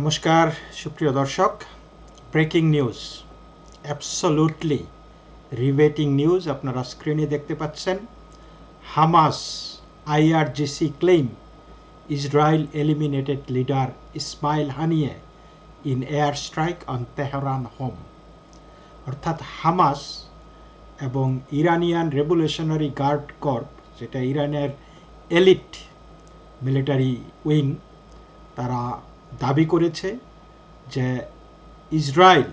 নমস্কার, সুপ্রিয় দর্শক। Breaking news absolutely riveting news আপনারা স্ক্রিনে দেখতে পাচ্ছেন। Hamas IRGC claim Israel eliminated leader Ismail Haniyeh in air strike on Tehran home অর্থাৎ হামাস এবং ইরানিয়ান রেভলিউশনারি গার্ড কর্প যেটা ইরানের এলিট মিলিটারি উইং তারা দাবি করেছে যে ইসরায়েল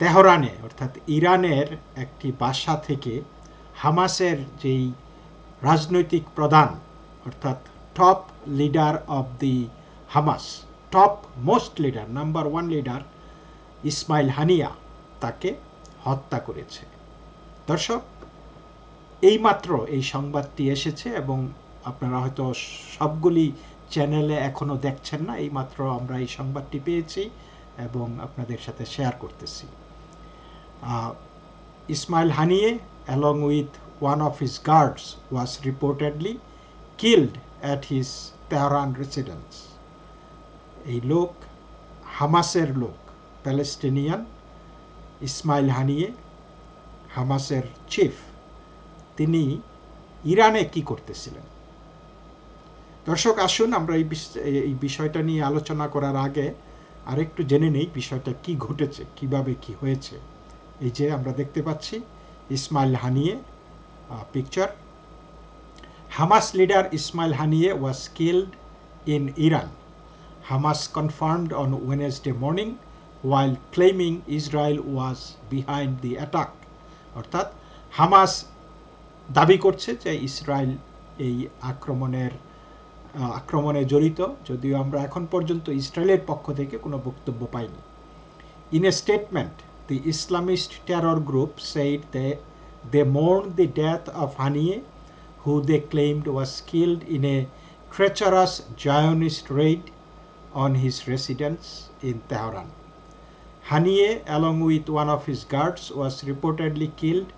তেহরানে, অর্থাৎ ইরানের একটি বাসা থেকে হামাসের যেই রাজনৈতিক প্রধান, অর্থাৎ top leader of the Hamas top most leader number one leader Ismail Haniyeh তাকে হত্যা করেছে। দর্শক, এইমাত্র এই সংবাদটি এসেছে এবং আপনারা হয়তো সবগুলি চ্যানেলে এখনও দেখছেন না, এইমাত্র আমরা এই সংবাদটি পেয়েছি এবং আপনাদের সাথে শেয়ার করতেছি। Ismail Haniyeh along with one of his guards was reportedly killed at his Tehran residence এই লোক হামাসের লোক প্যালেস্টিনিয়ান ইসমাইল হানিয়ে, হামাসের চিফ তিনি ইরানে কি করতেছিলেন? দর্শক, আসুন আমরা এই এই বিষয়টা নিয়ে আলোচনা করার আগে আরেকটু জেনে নেই বিষয়টা কি ঘটেছে, কীভাবে কি হয়েছে। এই যে আমরা দেখতে পাচ্ছি, Ismail Haniyeh picture Hamas leader Ismail Haniyeh was killed in Iran Hamas confirmed on Wednesday morning while claiming Israel was behind the attack অর্থাৎ হামাস দাবি করছে যে ইসরায়েল এই আক্রমণের আক্রমণে জড়িত যদিও আমরা এখন পর্যন্ত ইসরায়েলের পক্ষ থেকে কোনো বক্তব্য পাইনি in a statement the Islamist terror group said they they mourn the death of Haniyeh who they claimed was killed in a treacherous Zionist raid on his residence in Tehran. Haniye, along with one of his guards, was reportedly killed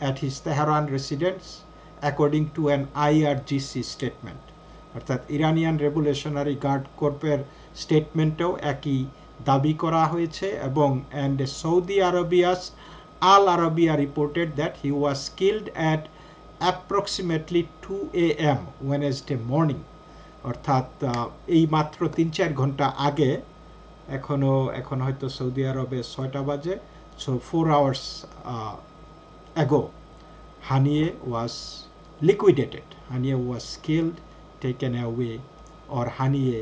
at his Tehran residence, according to an IRGC statement. অর্থাৎ Iranian revolutionary guard কর্পের স্টেটমেন্টেও একই দাবি করা হয়েছে এবং and Saudi Arabia's al Arabiya reported that he was killed at approximately two A M Wednesday morning অর্থাৎ এই মাত্র তিন চার ঘণ্টা আগে এখনও এখন হয়তো সৌদি আরবে ছয়টা বাজে so four hours ago Haniyeh was liquidated Haniyeh was killed taken away or Haniyeh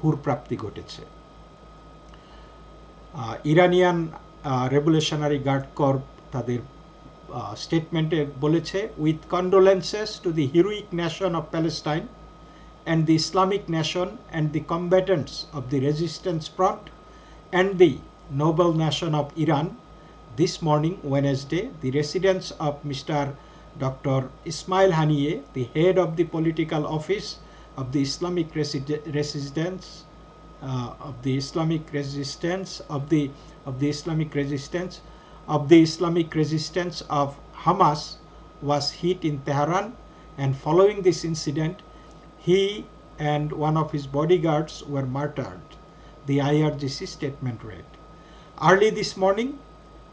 হুরপ্রাপ্তি ঘটেছে ইরানিয়ান রেভুলেশনারি গার্ড কর্প তাদের স্টেটমেন্টে বলেছে with condolences to the heroic nation of Palestine and the Islamic nation and the combatants of the resistance front and the noble nation of Iran. This morning, Wednesday, the residence of Mr. Dr. Ismail Haniyeh, the head of the political office of the Islamic resistance, uh, of the Islamic resistance of the of the Islamic resistance of the Islamic resistance of Hamas was hit in Tehran, and following this incident, he and one of his bodyguards were martyred the IRGC statement read. Early this morning,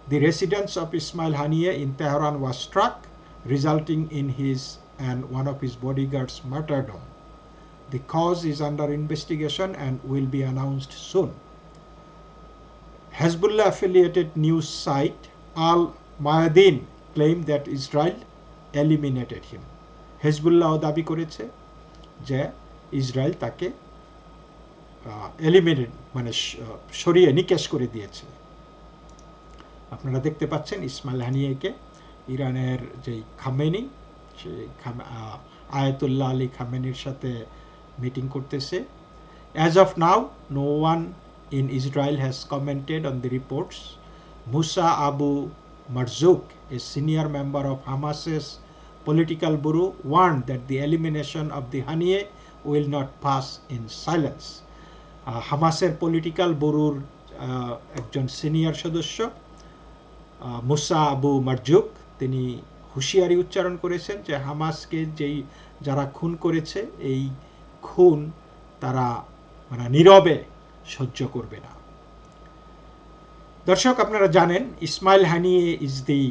the residence of Ismail Haniyeh in Tehran was struck, resulting in his and one of his bodyguards' martyrdom. The cause is under investigation and will be announced soon. Hezbollah affiliated news site Al Mayadin claimed that Israel eliminated him. Hezbollah দাবি করেছে যে Israel তাকে eliminate মানে সরিয়ে নিকেশ করে দিয়েছে আপনারা দেখতে পাচ্ছেন ইসমাইল হানিয়াকে ইরানের যেই খামেনি, সেই আয়াতুল্লাহ আলী খামেনির সাথে মিটিং করতেছে as of now no one in Israel has commented on the reports Musa Abu Marzouk a senior member of Hamas's political bureau, warned that the elimination of the Haniye will not pass in silence. হামাসের political ব্যুরোর একজন senior সদস্য মুসা Abu Marzuk তিনি হুঁশিয়ারি উচ্চারণ করেছেন যে হামাসকে যেই যারা খুন করেছে, এই খুন তারা মানে নীরবে সহ্য করবে না। দর্শক, আপনারা জানেন, Ismail Haniyeh is the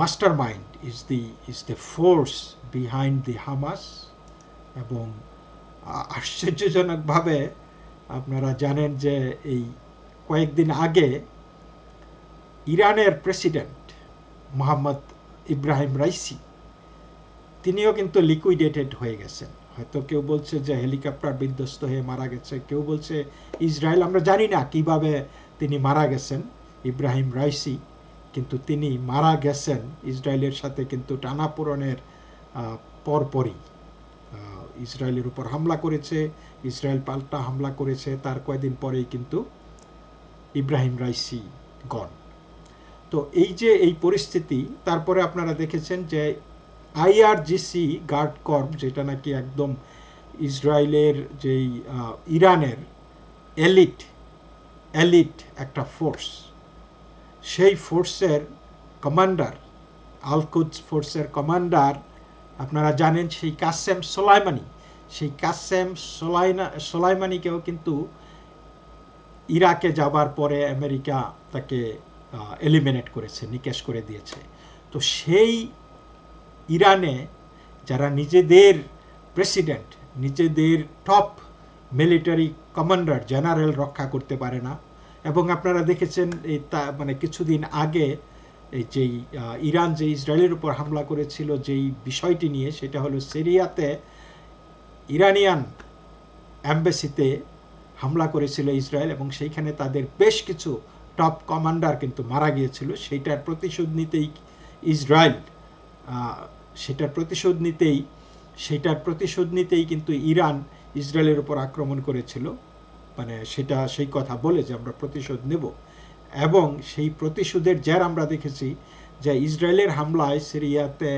mastermind is the is the force behind the Hamas এবং আশ্চর্যজনকভাবে আপনারা জানেন যে এই কয়েকদিন আগে ইরানের প্রেসিডেন্ট মোহাম্মদ ইব্রাহিম রাইসি। তিনিও কিন্তু লিকুইডেটেড হয়ে গেছেন। হয়তো কেউ বলছে যে হেলিকপ্টার বিধ্বস্ত হয়ে মারা গেছে। কেউ বলছে ইসরায়েল, আমরা জানি না কীভাবে তিনি মারা গেছেন, ইব্রাহিম রাইসি। কিন্তু তিনি মারা গেছেন ইসরায়েলের সাথে কিন্তু টানাপোড়নের পরপরই। ইসরায়েলের উপর হামলা করেছে, ইসরায়েল পাল্টা হামলা করেছে। তার কয়েকদিন পরেই কিন্তু ইব্রাহিম রাইসি গন তো এই যে এই পরিস্থিতি, তারপরে আপনারা দেখেছেন যে আইআরজিসি গার্ড কর্প যেটা নাকি একদম ইসরায়েলের যেই ইরানের এলিট এলিট একটা ফোর্স সেই ফোর্সের কমান্ডার আলকুদ ফোর্সের কমান্ডার আপনারা জানেন সেই কাসেম সোলাইমানি, সেই কাসেম সোলাইনা, সোলাইমানিকেও কিন্তু ইরাকে যাবার পরে আমেরিকা তাকে এলিমিনেট করেছে, নিকেশ করে দিয়েছে। তো সেই ইরানে যারা নিজেদের প্রেসিডেন্ট নিজেদের টপ মিলিটারি কমান্ডার জেনারেল রক্ষা করতে পারে না, এবং আপনারা দেখেছেন এই তা মানে কিছুদিন আগে এই যেই ইরান যে ইসরায়েলের উপর হামলা করেছিল, যেই বিষয়টি নিয়ে, সেটা হলো সিরিয়াতে ইরানিয়ান অ্যাম্বাসিতে হামলা করেছিল ইসরায়েল, এবং সেইখানে তাদের বেশ কিছু টপ কমান্ডার কিন্তু মারা গিয়েছিল, সেইটার প্রতিশোধ নিতেই ইসরায়েল সেটার প্রতিশোধ নিতেই, সেটার প্রতিশোধ নিতেই কিন্তু ইরান ইসরায়েলের উপর আক্রমণ করেছিল। মানে সেটা সেই কথা বলে যে আমরা প্রতিশোধ নেব। এবং সেই প্রতিশোধের জের আমরা দেখেছি যে ইসরায়েলের হামলায় সিরিয়াতে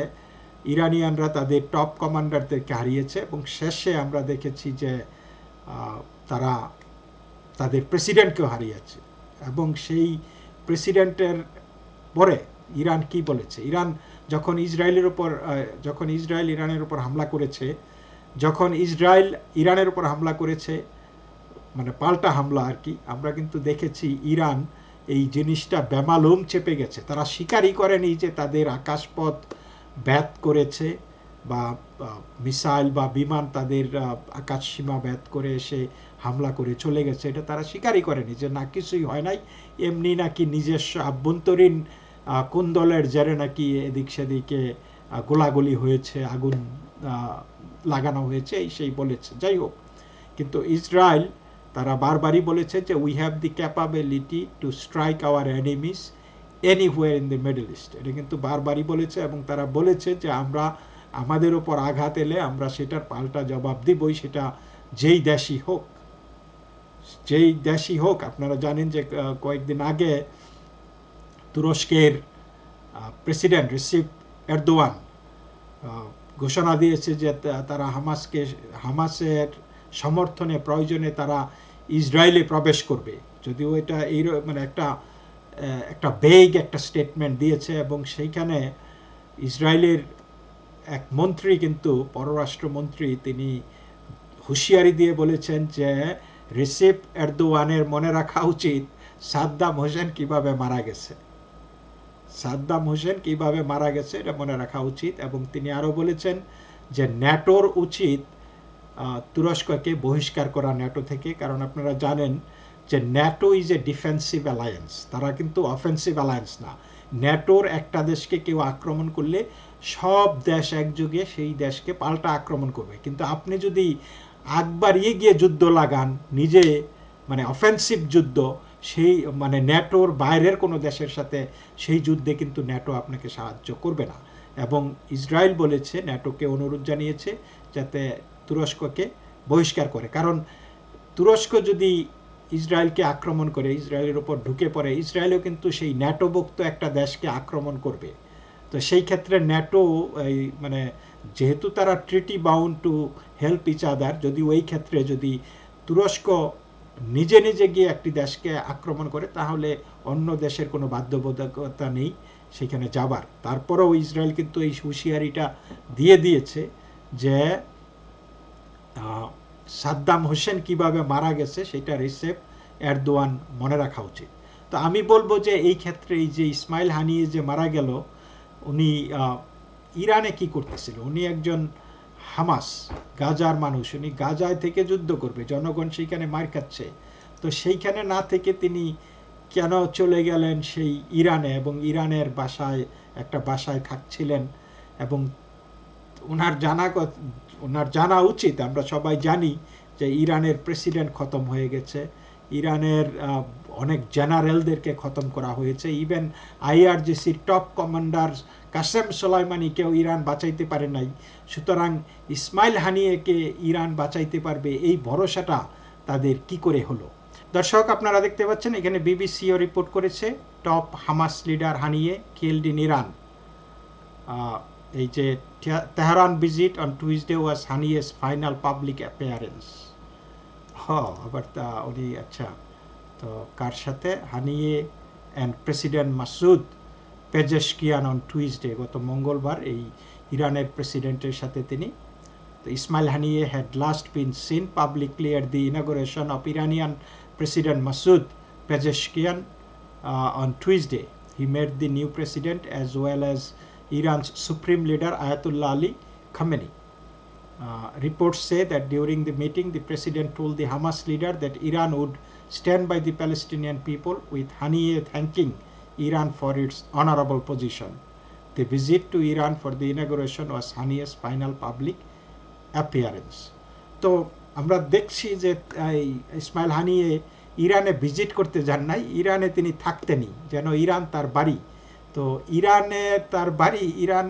ইরানিয়ানরা তাদের টপ কমান্ডারদেরকে হারিয়েছে এবং শেষে আমরা দেখেছি যে তারা তাদের প্রেসিডেন্টকেও হারিয়েছে। এবং সেই প্রেসিডেন্টের পরে ইরান কি বলেছে? ইরান যখন ইসরায়েলের উপর যখন ইসরায়েল ইরানের উপর হামলা করেছে, যখন ইসরায়েল ইরানের উপর হামলা করেছে মানে পাল্টা হামলা আর কি, আমরা কিন্তু দেখেছি ইরান এই জিনিসটা বেমালুম চেপে গেছে। তারা স্বীকারই করেনি যে তাদের আকাশপথ ব্যাত করেছে। বা মিসাইল বা বিমান তাদের আকাশ সীমা ব্যাত করে এসে হামলা করে চলে গেছে। এটা তারা স্বীকারই করেনি যে না, কিছুই হয় নাই। এমনি নাকি নিজস্ব আভ্যন্তরীণ কোন দলের জেরে নাকি এদিক সেদিকে গোলাগুলি হয়েছে, আগুন লাগানো হয়েছে, এই সেই বলেছে। যাই হোক, কিন্তু ইসরায়েল তারা বারবারই বলেছে যে we have the capability to strike our enemies anywhere in the Middle East এটা কিন্তু বারবারই বলেছে এবং তারা বলেছে যে আমরা আমাদের ওপর আঘাত এলে আমরা সেটার পাল্টা জবাব দিবই, সেটা যেই দেশই হোক। যেই দেশই হোক, আপনারা জানেন যে কয়েকদিন আগে তুরস্কের প্রেসিডেন্ট রিসিভ এরদোয়ান ঘোষণা দিয়েছে যে তারা হামাসকে, হামাসের সমর্থনে প্রয়োজনে তারা ইসরায়েলে প্রবেশ করবে। যদিও এটা এই মানে একটা একটা বেগ একটা স্টেটমেন্ট দিয়েছে এবং সেইখানে ইসরায়েলের এক মন্ত্রী কিন্তু পররাষ্ট্রমন্ত্রী, তিনি হুঁশিয়ারি দিয়ে বলেছেন যে রিসিপ এরদোয়ানের মনে রাখা উচিত সাদ্দাম হোসেন কীভাবে মারা গেছে। সাদ্দাম হোসেন কীভাবে মারা গেছে এটা মনে রাখা উচিত এবং তিনি আরও বলেছেন যে ন্যাটোর উচিত তুরস্ককে বহিষ্কার করা ন্যাটো থেকে। কারণ আপনারা জানেন যে NATO is a defensive alliance তারা কিন্তু অফেন্সিভ অ্যালায়েন্স না। ন্যাটোর একটা দেশকে কেউ আক্রমণ করলে সব দেশ একযোগে সেই দেশকে পাল্টা আক্রমণ করবে। কিন্তু আপনি যদি আগ বাড়িয়ে গিয়ে যুদ্ধ লাগান, নিজে মানে অফেন্সিভ যুদ্ধ, সেই মানে ন্যাটোর বাইরের কোনো দেশের সাথে সেই যুদ্ধে কিন্তু ন্যাটো আপনাকে সাহায্য করবে না। এবং ইসরায়েল বলেছে ন্যাটোকে অনুরোধ জানিয়েছে যাতে তুরস্ককে বহিষ্কার করে। কারণ তুরস্ক যদি ইসরায়েলকে আক্রমণ করে, ইসরায়েলের উপর ঢুকে পড়ে, ইসরায়েলও কিন্তু সেই ন্যাটোভুক্ত একটা দেশকে আক্রমণ করবে। তো সেই ক্ষেত্রে ন্যাটো এই মানে যেহেতু তারা treaty bound to help each other যদি ওই ক্ষেত্রে যদি তুরস্ক নিজে নিজে গিয়ে একটি দেশকে আক্রমণ করে, তাহলে অন্য দেশের কোনো বাধ্যবাধকতা নেই সেখানে যাবার। তারপরেও ইসরায়েল কিন্তু এই হুঁশিয়ারিটা দিয়ে দিয়েছে যে সাদ্দাম হোসেন কীভাবে মারা গেছে সেটা রিসেপ এরদোয়ান মনে রাখা উচিত। তো আমি বলব যে এই ক্ষেত্রে এই যে ইসমাইল হানিয়ে যে মারা গেল, উনি ইরানে কি করতেছিল? উনি একজন হামাস, গাজার মানুষ। উনি গাজায় থেকে যুদ্ধ করবে, জনগণ সেইখানে মার খাচ্ছে। তো সেইখানে না থেকে তিনি কেন চলে গেলেন সেই ইরানে এবং ইরানের বাসায়, একটা বাসায় থাকছিলেন এবং ওনার জানা ওনার জানা উচিত, আমরা সবাই জানি যে ইরানের প্রেসিডেন্ট খতম হয়ে গেছে। ইরানের অনেক জেনারেলদেরকে খতম করা হয়েছে। ইভেন আইআরজিসির টপ কমান্ডার কাসেম সোলাইমানিকেও ইরান বাঁচাইতে পারে নাই। সুতরাং ইসমাইল হানিয়েকে ইরান বাঁচাইতে পারবে, এই ভরসাটা তাদের কি করে হলো? দর্শক, আপনারা দেখতে পাচ্ছেন, এখানে বিবিসিও রিপোর্ট করেছে, top Hamas leader Haniyeh killed Iran এই যে Tehran visit on Tuesday was Haniyeh's final public appearance হ, আবার তা উনি আচ্ছা তো কার সাথে? Haniyeh and president Masoud Pezeshkian on Tuesday গত মঙ্গলবার এই ইরানের প্রেসিডেন্টের সাথে তিনি। তো Ismail Haniyeh had last been seen publicly at the inauguration of Iranian president Masoud Pezeshkian on on he made the new president president well as Iran's supreme leader Ayatollah Ali Khamenei. Uh, reports say that during the meeting, the president told the Hamas leader that Iran would stand by the Palestinian people, with Haniyeh thanking Iran for its honorable position. The visit to Iran for the inauguration was Haniyeh's final public appearance. তো আমরা দেখছি যে ইসমাইল হানিয়ে ইরানে visit করতে যান নাই ইরানে তিনি থাকতেনই যেন ইরান তার বাড়ি তো ইরানে তার বাড়ি, ইরান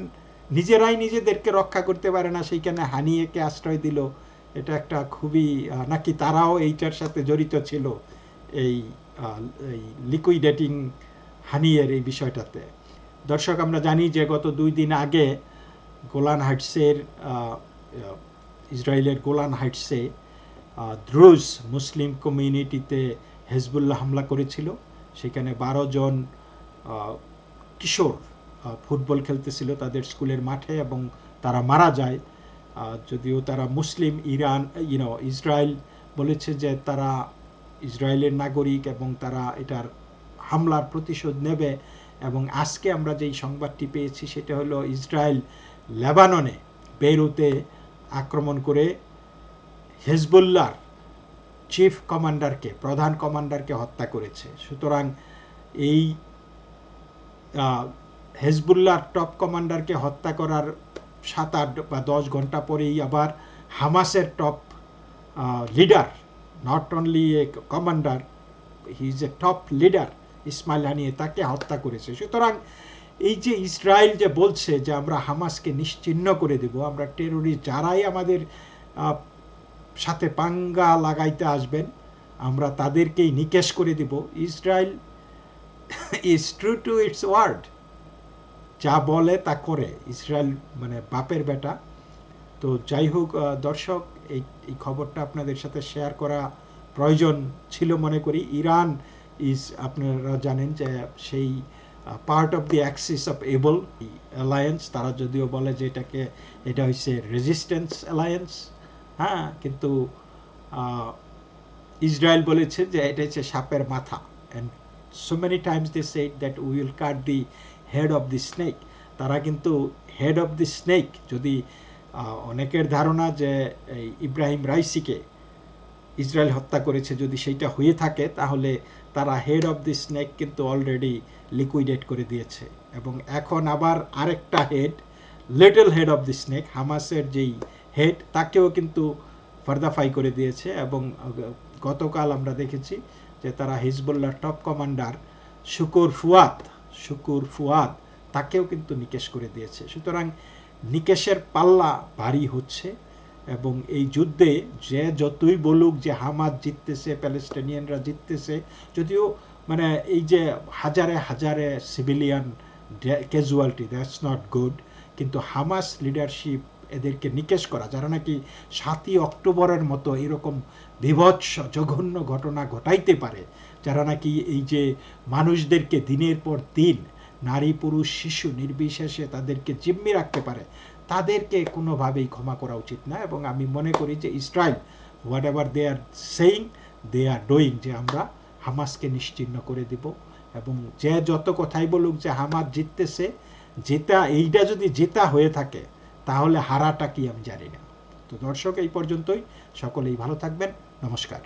নিজেরাই নিজেদেরকে রক্ষা করতে পারে না, সেইখানে হানিয়েকে আশ্রয় দিল। এটা একটা খুবই নাকি তারাও এইটার সাথে জড়িত ছিল এই লিকুইডেটিং হানিয়ের এই বিষয়টাতে। দর্শক, আমরা জানি যে গত দুই দিন আগে গোলান হাইটসের ইসরায়েলের গোলান হাইটসে দ্রুজ মুসলিম কমিউনিটিতে হেজবুল্লাহ হামলা করেছিল। সেখানে বারো জন কিশোর ফুটবল খেলতেছিল তাদের স্কুলের মাঠে এবং তারা মারা যায়। যদিও তারা মুসলিম, ইরান ইউনো ইসরায়েল বলেছে যে তারা ইসরায়েলের নাগরিক এবং তারা এটার হামলার প্রতিশোধ নেবে এবং আজকে আমরা যেই সংবাদটি পেয়েছি সেটা হলো ইসরায়েল লেবাননে বেরুতে আক্রমণ করে হেজবুল্লাহর চিফ কমান্ডারকে, প্রধান কমান্ডারকে হত্যা করেছে। সুতরাং এই আহ, হেজবুল্লাহর টপ কমান্ডারকে হত্যা করার সাত আট বা দশ ঘণ্টা পরেই আবার হামাসের top leader not only a commander he is a top leader Ismail Haniyeh তাকে হত্যা করেছে। সুতরাং এই যে ইসরায়েল যে বলছে যে আমরা হামাসকে নিশ্চিহ্ন করে দেব আমরা টেরোরিস্ট যারাই আমাদের সাথে পাঙ্গা লাগাইতে আসবেন আমরা তাদেরকেই নিকেশ করে দিব। Israel is true to its word যা বলে তা করে। ইসরায়েল মানে বাপের বেটা। তো যাই হোক দর্শক, এই এই খবরটা আপনাদের সাথে শেয়ার করা প্রয়োজন ছিল মনে করি। ইরান ইজ আপনারা জানেন যে সেই part of the axis of able alliance তারা যদিও বলে যে এটাকে, এটা হচ্ছে রেজিস্ট্যান্স অ্যালায়েন্স হ্যাঁ কিন্তু ইসরায়েল বলেছে যে এটা হচ্ছে সাপের মাথা। And so many times they said that will cut the head of the snake তারা কিন্তু হেড অফ দি স্নেক যদি অনেকের ধারণা যে ইব্রাহিম রাইসিকে ইসরায়েল হত্যা করেছে, যদি সেইটা হয়ে থাকে, তাহলে তারা হেড অফ দি স্নেক কিন্তু অলরেডি লিকুইডেট করে দিয়েছে। এবং এখন আবার আরেকটা head little head of the snake হামাসের যেই হেড তাকেও কিন্তু ফার্দাফাই করে দিয়েছে। এবং গতকাল আমরা দেখেছি যে তারা Hezbollah top commander Shukr Fuad Shukr Fuad, তাকেও কিন্তু নিকেশ করে দিয়েছে। সুতরাং নিকেশের পাল্লা ভারী হচ্ছে এবং এই যুদ্ধে যে যতই বলুক যে হামাদ জিততেছে প্যালেস্টাইনিয়ানরা জিততেছে, যদিও মানে এই যে হাজারে হাজারে civilian casualty that's not good কিন্তু হামাস লিডারশিপ এদেরকে নিকেশ করা। যারা নাকি সাতই অক্টোবরের মতো এরকম বিভৎস, জঘন্য ঘটনা ঘটাইতে পারে, যারা নাকি এই যে মানুষদেরকে দিনের পর দিন নারী, পুরুষ, শিশু নির্বিশেষে তাদেরকে জিম্মি রাখতে পারে, তাদেরকে কোনোভাবেই ক্ষমা করা উচিত না। এবং আমি মনে করি যে Israel whatever they are saying they are doing যে আমরা হামাসকে নিশ্চিহ্ন করে দিব। এবং যে যত কথাই বলুক যে হামাস জিততেছে, জেতা, এইটা যদি জেতা হয়ে থাকে তাহলে হারাটা কি আমি জানি না। তো দর্শক এই পর্যন্তই। সকলেই ভালো থাকবেন। নমস্কার।